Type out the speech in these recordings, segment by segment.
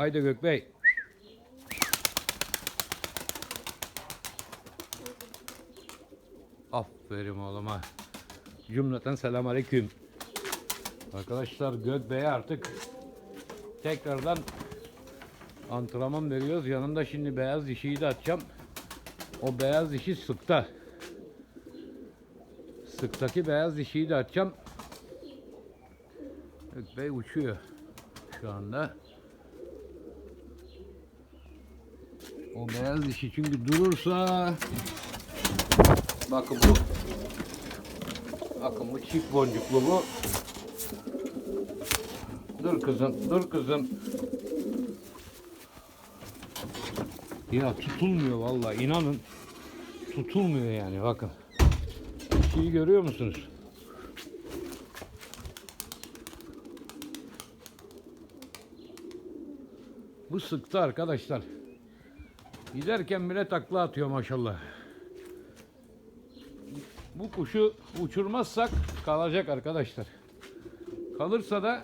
Haydi Gökbey. Aferin oğluma. Cümleten selam aleyküm. Arkadaşlar Gökbey'e artık tekrardan antrenman veriyoruz. Yanında şimdi beyaz dişiyi de atacağım. O beyaz dişi sıkta. Sıktaki beyaz dişiyi de atacağım. Gökbey uçuyor şu anda. O beyaz dişi çünkü durursa bakın bu bakın bu çift boncuklu bu. Dur kızım, dur kızım. Ya tutulmuyor vallahi inanın. Tutulmuyor yani bakın. Şeyi görüyor musunuz? Bu sıktı arkadaşlar. Giderken bile takla atıyor maşallah. Bu kuşu uçurmazsak kalacak arkadaşlar. Kalırsa da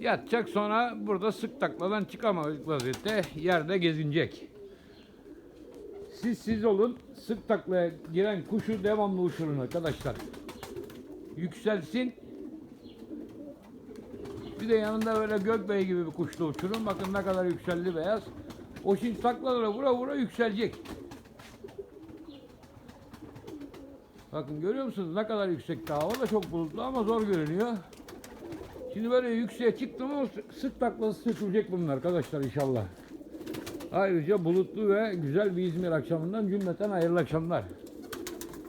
yatacak sonra burada sık takladan çıkamayacak vaziyette yerde gezinecek. Siz siz olun sık taklaya giren kuşu devamlı uçurun arkadaşlar. Yükselsin. Bir de yanında böyle gökbey gibi bir kuşla uçurun. Bakın ne kadar yükseldi beyaz. O şimdi taklalara vura vura yükselecek. Bakın görüyor musunuz ne kadar yüksekte hava da çok bulutlu ama zor görünüyor. Şimdi böyle yükseğe çıktı mı sık taklası sökülecek bunun arkadaşlar inşallah. Ayrıca bulutlu ve güzel bir İzmir akşamından cümleten hayırlı akşamlar.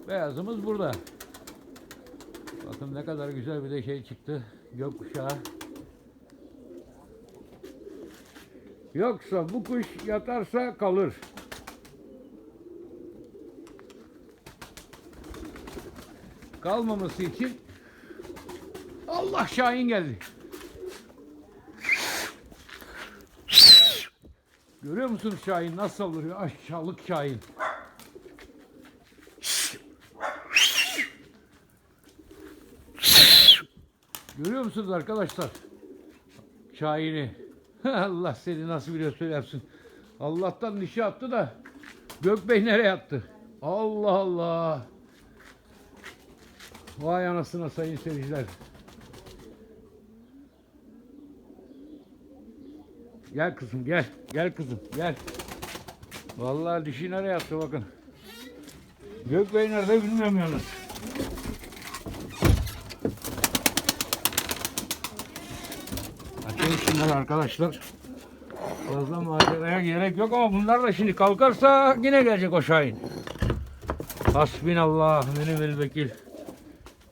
Beyazımız burada. Bakın ne kadar güzel bir de şey çıktı. Gökkuşağı. Yoksa bu kuş yatarsa kalır. Kalmaması için Allah Şahin geldi. Görüyor musunuz Şahin nasıl saldırıyor? Aşağılık Şahin. Görüyor musunuz arkadaşlar? Şahin'i. Allah seni nasıl biliyorsa yapsın. Allah'tan dişi attı da Gökbey nereye attı? Allah Allah. Vay anasına sayın seyirciler. Gel kızım gel. Gel kızım gel. Vallahi dişi nereye attı bakın. Gökbey nerede bilmiyorum yalnız. Arkadaşlar. Fazla maceraya gerek yok ama bunlar da şimdi kalkarsa yine gelecek o Şahin. Hasbinallah benim vekil.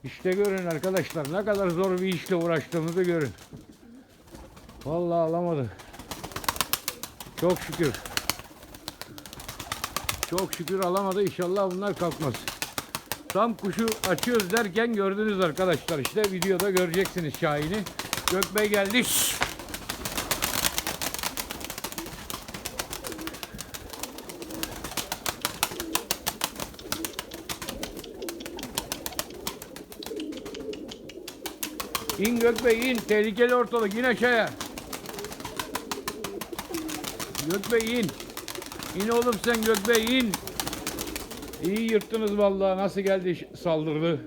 İşte görün arkadaşlar ne kadar zor bir işle uğraştığımızı görün. Vallahi alamadı. Çok şükür. Çok şükür alamadı. İnşallah bunlar kalkmaz. Tam kuşu açıyoruz derken gördünüz arkadaşlar. İşte videoda göreceksiniz Şahin'i. Gökbey geldi. İn Gökbey in. Tehlikeli ortalık. İn aşağıya. Gökbey in. İn oğlum sen Gökbey in. İyi yırttınız vallahi. Nasıl geldi saldırdı.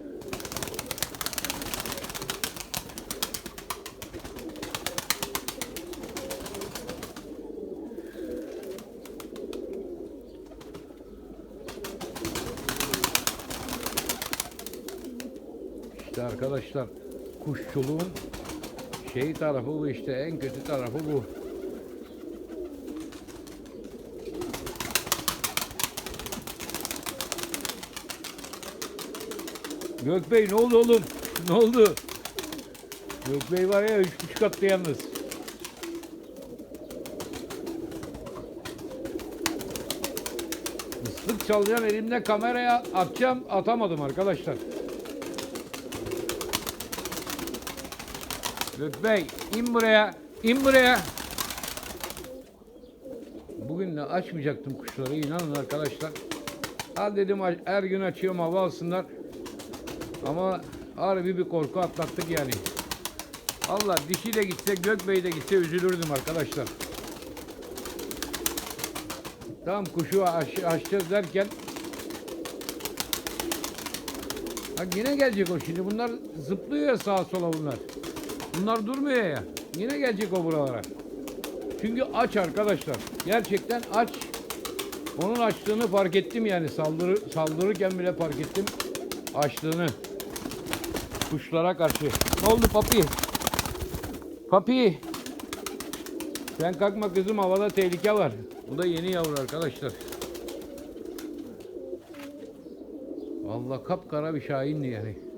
İşte arkadaşlar kuşçuluğun şey tarafı bu işte en kötü tarafı bu. Gökbey ne oldu oğlum? Ne oldu? Gökbey var ya üç buçuk attı yalnız. Islık çalacağım elimde kameraya atacağım atamadım arkadaşlar. Gökbey in buraya in buraya. Bugün de açmayacaktım kuşları inanın arkadaşlar. Al dedim her gün açıyorum hava alsınlar. Ama harbi bir korku atlattık yani. Allah dişi de gitse Gökbey de gitse üzülürdüm arkadaşlar. Tam kuşu aş, açacağız derken Ha yine gelecek o şimdi. Bunlar zıplıyor ya sağa sola bunlar. Bunlar durmuyor ya. Yine gelecek o buralara. Çünkü aç arkadaşlar. Gerçekten aç. Onun açlığını fark ettim yani saldırı saldırırken bile fark ettim açlığını. Kuşlara karşı. Ne oldu papi? Papi. Sen kalkma kızım havada tehlike var. Bu da yeni yavru arkadaşlar. Vallahi kapkara bir şahindi yani.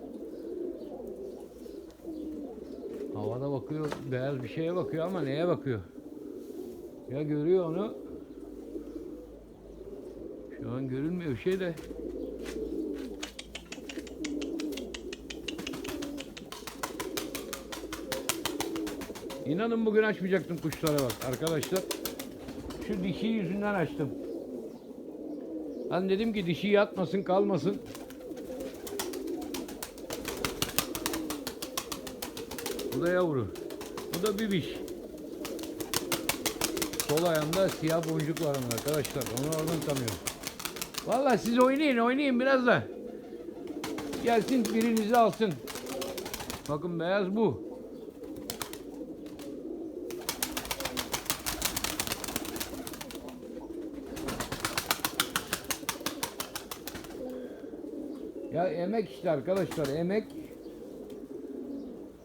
Havada bakıyor, beyaz bir şeye bakıyor ama neye bakıyor? Ya görüyor onu. Şu an görünmüyor bir şey de. İnanın bugün açmayacaktım kuşlara bak arkadaşlar. Şu dişi yüzünden açtım. Ben dedim ki dişi yatmasın kalmasın. Bu da yavru. Bu da bibiş. Sol ayağında siyah boncuk var onun arkadaşlar. Onu oradan tanıyorum. Vallahi siz oynayın oynayın biraz da. Gelsin birinizi alsın. Bakın beyaz bu. Ya emek işte arkadaşlar emek.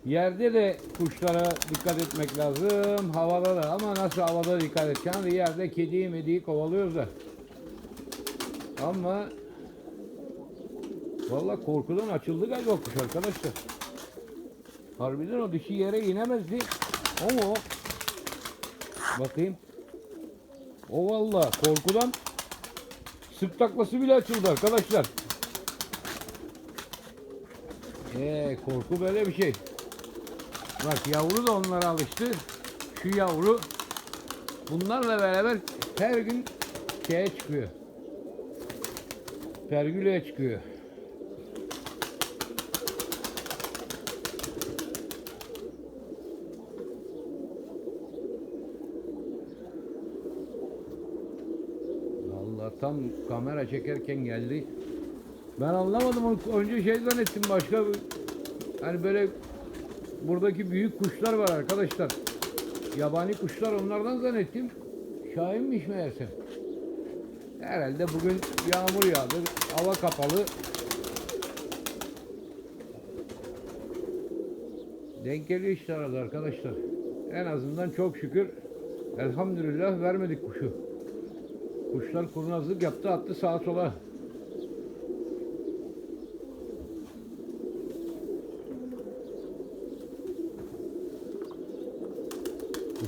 Yerde de kuşlara dikkat etmek lazım. Havada da ama nasıl havada dikkat edeceğim? Yerde kediyi mediyi kovalıyoruz da. Ama Vallahi korkudan açıldı galiba kuş arkadaşlar. Harbiden o dişi yere inemezdi. O bakayım. O vallahi korkudan sırt taklası bile açıldı arkadaşlar. Ee, korku böyle bir şey. Bak yavru da onlara alıştı. Şu yavru bunlarla beraber her gün şeye çıkıyor. Pergüleye çıkıyor. Allah tam kamera çekerken geldi. Ben anlamadım onu önce şey zannettim başka bir- hani böyle buradaki büyük kuşlar var arkadaşlar. Yabani kuşlar onlardan zannettim. Şahinmiş meğerse. Herhalde bugün yağmur yağdı. Hava kapalı. Denk geliyor işte arada arkadaşlar. En azından çok şükür elhamdülillah vermedik kuşu. Kuşlar kurnazlık yaptı attı sağa sola.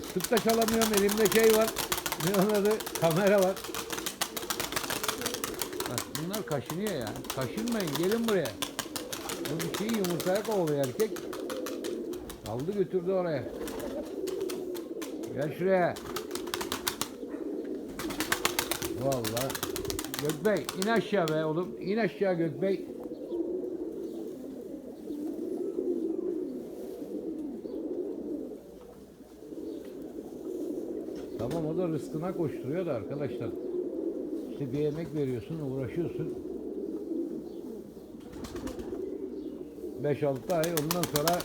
Islık da çalamıyorum elimde şey var. Ne onun adı? Kamera var. Bak bunlar kaşınıyor ya. Kaşınmayın gelin buraya. Bu bir şeyi yumurtaya kovalıyor erkek. Aldı götürdü oraya. Gel şuraya. Vallahi. Gökbey in aşağı be oğlum. İn aşağı Gökbey. Tamam o da rızkına koşturuyor da arkadaşlar. İşte bir emek veriyorsun, uğraşıyorsun. 5-6 ay ondan sonra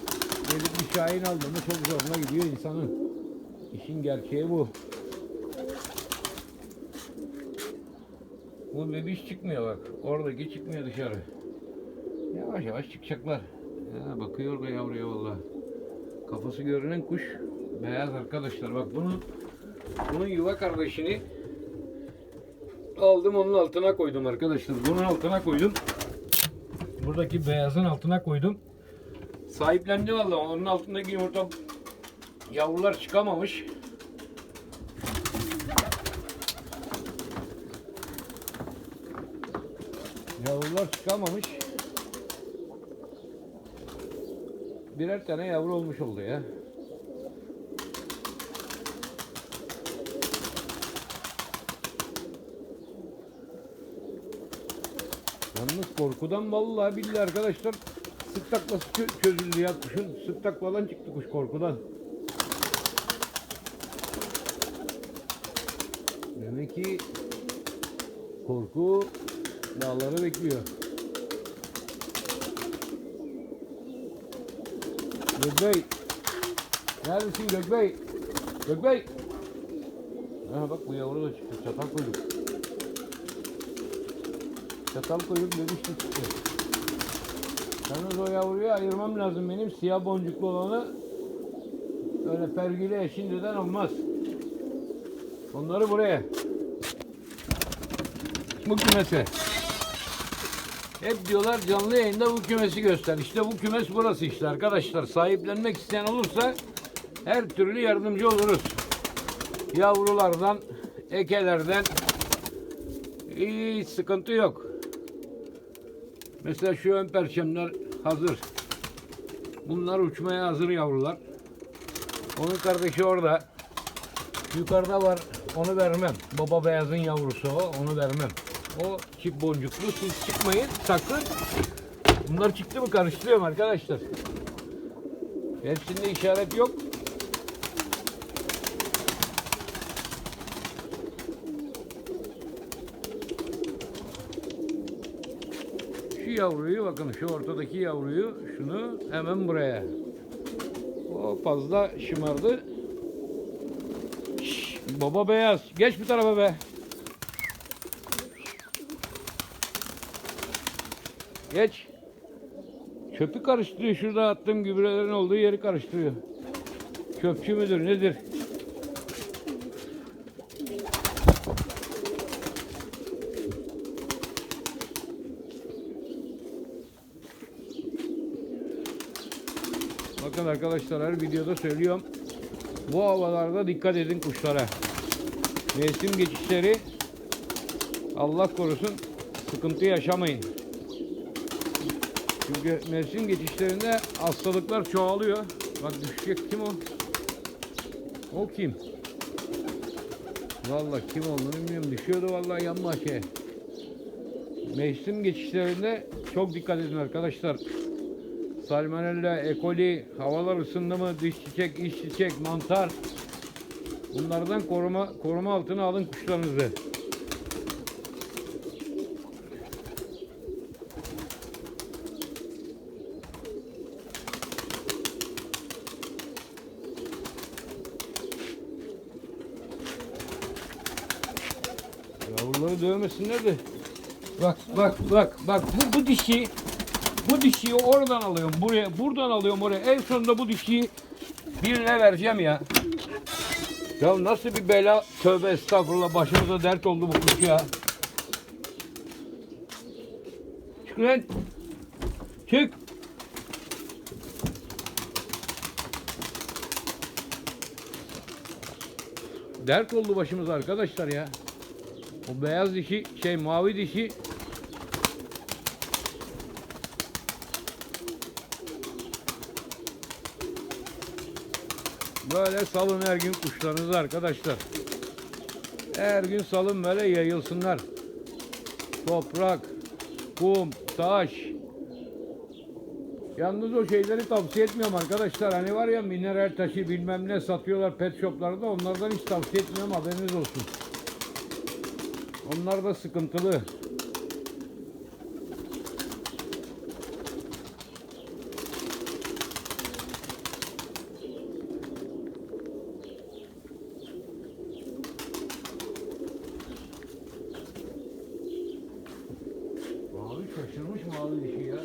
gelip bir şahin aldığında çok zoruna gidiyor insanın. İşin gerçeği bu. Bu bebiş çıkmıyor bak. Oradaki çıkmıyor dışarı. Yavaş yavaş çıkacaklar. Ya, bakıyor da yavruya valla. Kafası görünen kuş beyaz arkadaşlar. Bak bunu bunun yuva kardeşini aldım onun altına koydum arkadaşlar. Bunun altına koydum. Buradaki beyazın altına koydum. Sahiplendi valla. Onun altındaki yumurta yavrular çıkamamış. Yavrular çıkamamış. Birer tane yavru olmuş oldu ya. Yalnız korkudan vallahi billahi arkadaşlar çö- çözüldü ya kuşun. Sık takladan çıktı kuş korkudan. Demek ki korku dağları bekliyor. Gökbey. Neredesin Gökbey? Gökbey. Ha bak bu yavru da çıktı. Çatal koyduk. Çatal koyduk demiştik çıktı. Yalnız o yavruyu ayırmam lazım benim. Siyah boncuklu olanı öyle pergüle şimdiden olmaz. Onları buraya. Bu kümese. Hep diyorlar canlı yayında bu kümesi göster. İşte bu kümes burası işte arkadaşlar. Sahiplenmek isteyen olursa her türlü yardımcı oluruz. Yavrulardan, ekelerden hiç sıkıntı yok. Mesela şu ön perçemler hazır. Bunlar uçmaya hazır yavrular. Onun kardeşi orada. Yukarıda var. Onu vermem. Baba beyazın yavrusu o. Onu vermem. O çift boncuklu. Siz çıkmayın sakın. Bunlar çıktı mı karıştırıyorum arkadaşlar. Hepsinde işaret yok. Yavruyu bakın şu ortadaki yavruyu şunu hemen buraya. O fazla şımardı. Şş, baba beyaz. Geç bir tarafa be. Geç. Çöpü karıştırıyor. Şurada attığım gübrelerin olduğu yeri karıştırıyor. Çöpçü müdür nedir? Bakın arkadaşlar her videoda söylüyorum. Bu havalarda dikkat edin kuşlara. Mevsim geçişleri Allah korusun sıkıntı yaşamayın. Çünkü mevsim geçişlerinde hastalıklar çoğalıyor. Bak düşecek kim o? O kim? Vallahi kim olduğunu bilmiyorum. Düşüyordu vallahi yan bahçeye. Mevsim geçişlerinde çok dikkat edin arkadaşlar. Salmonella, E. coli, havalar ısındı mı, dış çiçek, iç çiçek, mantar. Bunlardan koruma koruma altına alın kuşlarınızı. Yavruları dövmesinler de. Bak bak bak bak bu, bu dişi bu dişiyi oradan alıyorum buraya buradan alıyorum oraya en sonunda bu dişiyi birine vereceğim ya. Ya nasıl bir bela tövbe estağfurullah başımıza dert oldu bu kuş ya. Çık lan. Çık. Dert oldu başımıza arkadaşlar ya. O beyaz dişi şey mavi dişi Böyle salın her gün kuşlarınızı arkadaşlar. Her gün salın böyle yayılsınlar. Toprak, kum, taş. Yalnız o şeyleri tavsiye etmiyorum arkadaşlar. Hani var ya mineral taşı bilmem ne satıyorlar pet shoplarda. Onlardan hiç tavsiye etmiyorum haberiniz olsun. Onlar da sıkıntılı. Mavi şaşırmış mavi dişi ya.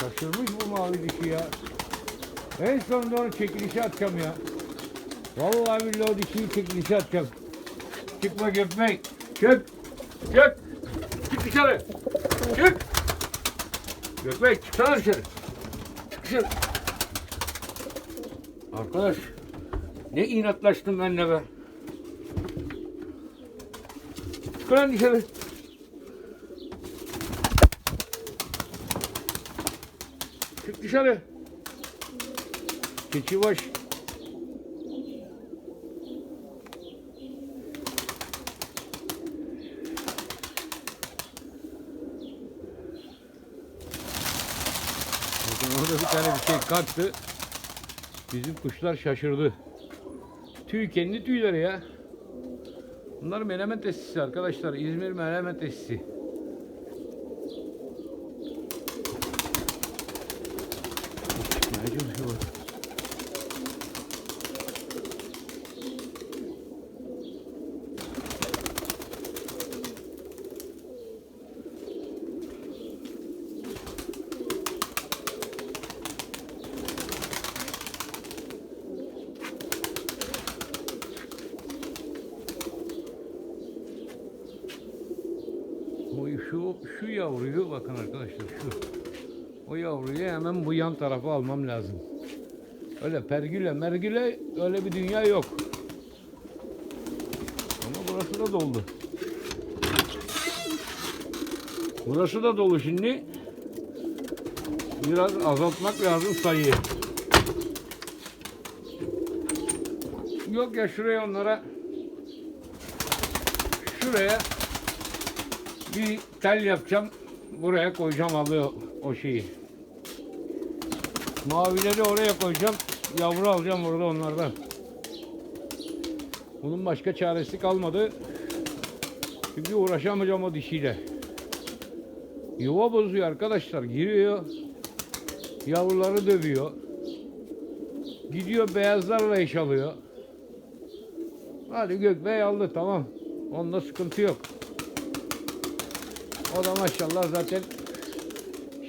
Şaşırmış bu mavi dişi ya. En sonunda onu çekilişe atacağım ya. Vallahi billahi o dişiyi çekilişe atacağım. Çıkma gökmek. Çık. Çık. Çık dışarı. Çık. Gökmek çıksana dışarı. Çık dışarı. Arkadaş. Ne inatlaştım ben de be. Çık lan dışarı. Çık dışarı. Keçi baş. şey kalktı. Bizim kuşlar şaşırdı. Tüy kendi tüyleri ya. Bunlar menemen tesisi arkadaşlar. İzmir menemen tesisi. Ne çalışıyor? O şu şu yavruyu bakın arkadaşlar şu. O yavruyu hemen bu yan tarafa almam lazım. Öyle pergüle mergüle öyle bir dünya yok. Ama burası da doldu. Burası da dolu şimdi. Biraz azaltmak lazım sayıyı. Yok ya şuraya onlara şuraya bir tel yapacağım. Buraya koyacağım abi o, şeyi. Mavileri oraya koyacağım. Yavru alacağım orada onlardan. Bunun başka çaresi kalmadı. Çünkü uğraşamayacağım o dişiyle. Yuva bozuyor arkadaşlar. Giriyor. Yavruları dövüyor. Gidiyor beyazlarla iş alıyor. Hadi Gökbey aldı tamam. Onda sıkıntı yok. O da maşallah zaten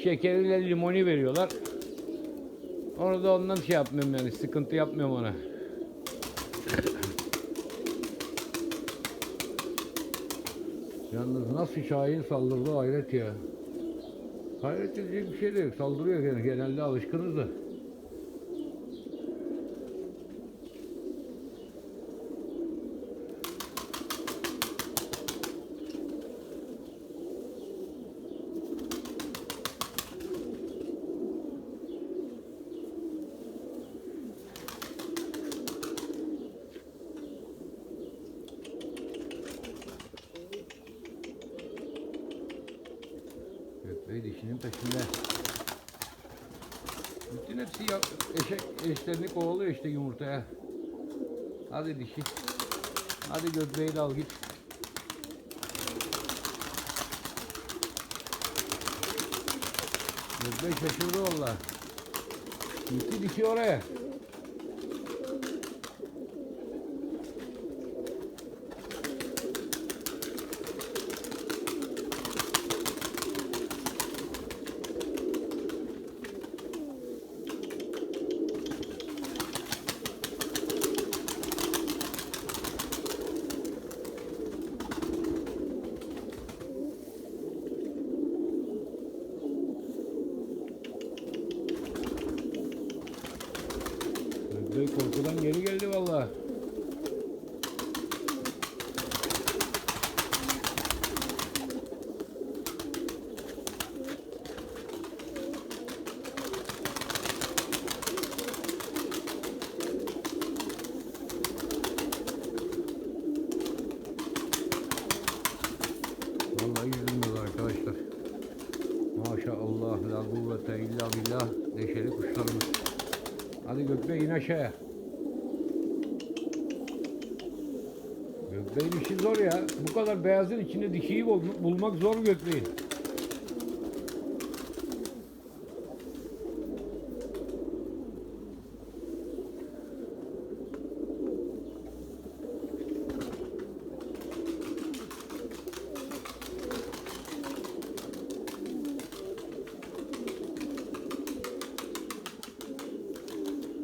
şekeriyle limoni veriyorlar. Onu da ondan şey yapmıyorum yani sıkıntı yapmıyorum ona. Yalnız nasıl Şahin saldırdı hayret ya. Hayret edecek bir şey de yok. Saldırıyor gene. Genelde alışkınız da. Bütün hepsi eşek, eşlerini kovalıyor işte yumurtaya. Hadi dişi. Hadi gökbeyi de al git. Gökbey şaşırdı valla. Gitti dişi oraya. Gökbey korkudan geri geldi valla. Vallahi Gökbey in aşağıya. Gökbey'in işi zor ya. Bu kadar beyazın içinde dişiyi bul- bulmak zor Gökbey'in.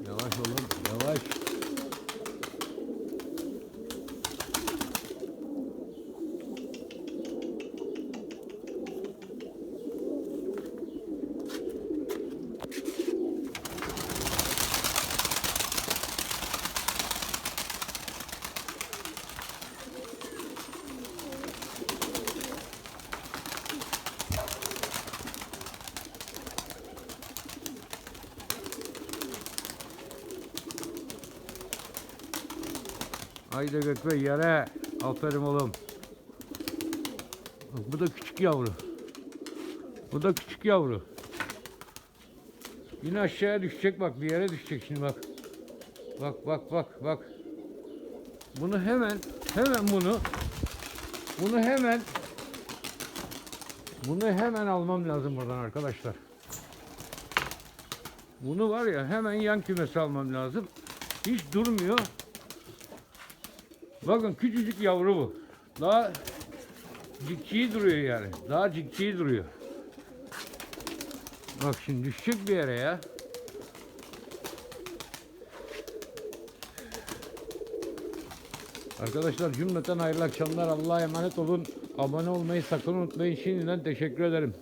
Yavaş olun, yavaş. Haydi Gökbey yere. Aferin oğlum. Bak, bu da küçük yavru. Bu da küçük yavru. Yine aşağıya düşecek bak bir yere düşecek şimdi bak. Bak bak bak bak. Bunu hemen hemen bunu bunu hemen bunu hemen almam lazım buradan arkadaşlar. Bunu var ya hemen yan kümesi almam lazım. Hiç durmuyor. Bakın küçücük yavru bu. Daha cikciyi duruyor yani. Daha cikciyi duruyor. Bak şimdi düşecek bir yere ya. Arkadaşlar cümleten hayırlı akşamlar. Allah'a emanet olun. Abone olmayı sakın unutmayın. Şimdiden teşekkür ederim.